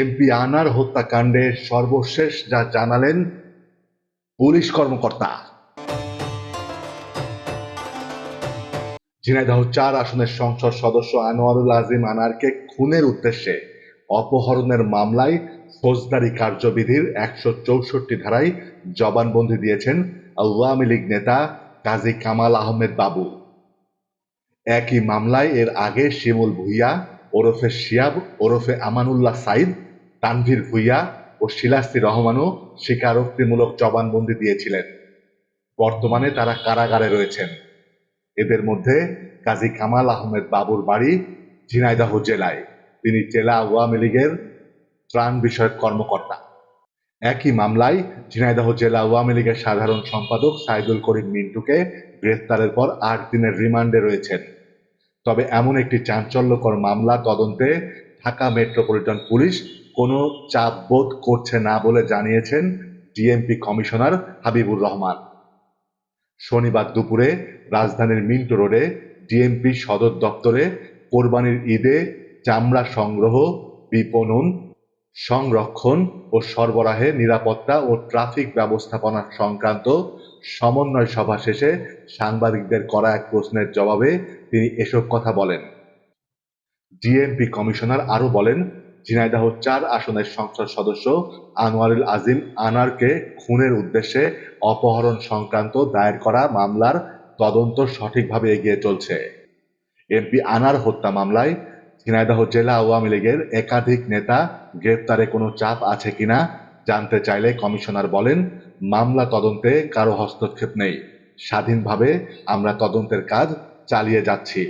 MP আনার হত্যাকাণ্ডে সর্বশেষ যা জানালেন পুলিশ কর্মকর্তা। ঝিনাইদহ চার আসনের সংসদ সদস্য আনোয়ারুল আজিম আনারকে খুনের উদ্দেশ্যে অপহরণের মামলায় ফৌজদারি কার্যবিধির একশো চৌষট্টি ধারায় জবানবন্দি দিয়েছেন আওয়ামী লীগ নেতা কাজী কামাল আহমেদ বাবু। একই মামলায় এর আগে শিমুল ভুইয়া ওরফে শিয়াব, ওরফে আমানুল্লাহ সাইদ তানভীর ভুইয়া ও শিলাস্তি রহমানও স্বীকারোক্তিমূলক জবানবন্দি দিয়েছিলেন। বর্তমানে তারা কারাগারে রয়েছেন। এদের মধ্যে কাজী কামাল আহমেদ বাবুর বাড়ি ঝিনাইদহ জেলায়। তিনি জেলা আওয়ামী লীগের ত্রাণ বিষয়ক কর্মকর্তা। একই মামলায় ঝিনাইদহ জেলা আওয়ামী লীগের সাধারণ সম্পাদক সাইদুল করিম মিন্টুকে গ্রেফতারের পর আট দিনের রিমান্ডে রয়েছেন। তবে এমন একটি চাঞ্চল্যকর মামলা তদন্তে ঢাকা মেট্রোপলিটন পুলিশ কোনো চাপ বোধ করছে না বলে জানিয়েছেন ডিএমপি কমিশনার হাবিবুর রহমান। শনিবার দুপুরে রাজধানীর মিন্টো রোডে ডিএমপি সদর দপ্তরে কোরবানির ঈদে চামড়া সংগ্রহ বিপণন সংরক্ষণ ও সরবরাহে নিরাপত্তা ও ট্রাফিক ব্যবস্থাপনা সংক্রান্ত সমন্বয় সভা শেষে সাংবাদিকদের করা এক প্রশ্নের জবাবে তিনি এসব কথা বলেন। ডিএমপি কমিশনার আরও বলেন, ঝিনাইদহ চার আসনের সংসদ সদস্য আনোয়ারুল আজিম আনারকে খুনের উদ্দেশ্যে অপহরণ সংক্রান্ত দায়ের করা মামলার তদন্ত সঠিকভাবে এগিয়ে চলছে। এমপি আনার হত্যা মামলায় ঝিনাইদহ জেলা আওয়ামী লীগের একাধিক নেতা গ্রেপ্তারে কোনো চাপ আছে কিনা জানতে চাইলে কমিশনার বলেন, মামলা তদন্তে কারও হস্তক্ষেপ নেই। স্বাধীনভাবে আমরা তদন্তের কাজ চালিয়ে যাচ্ছি।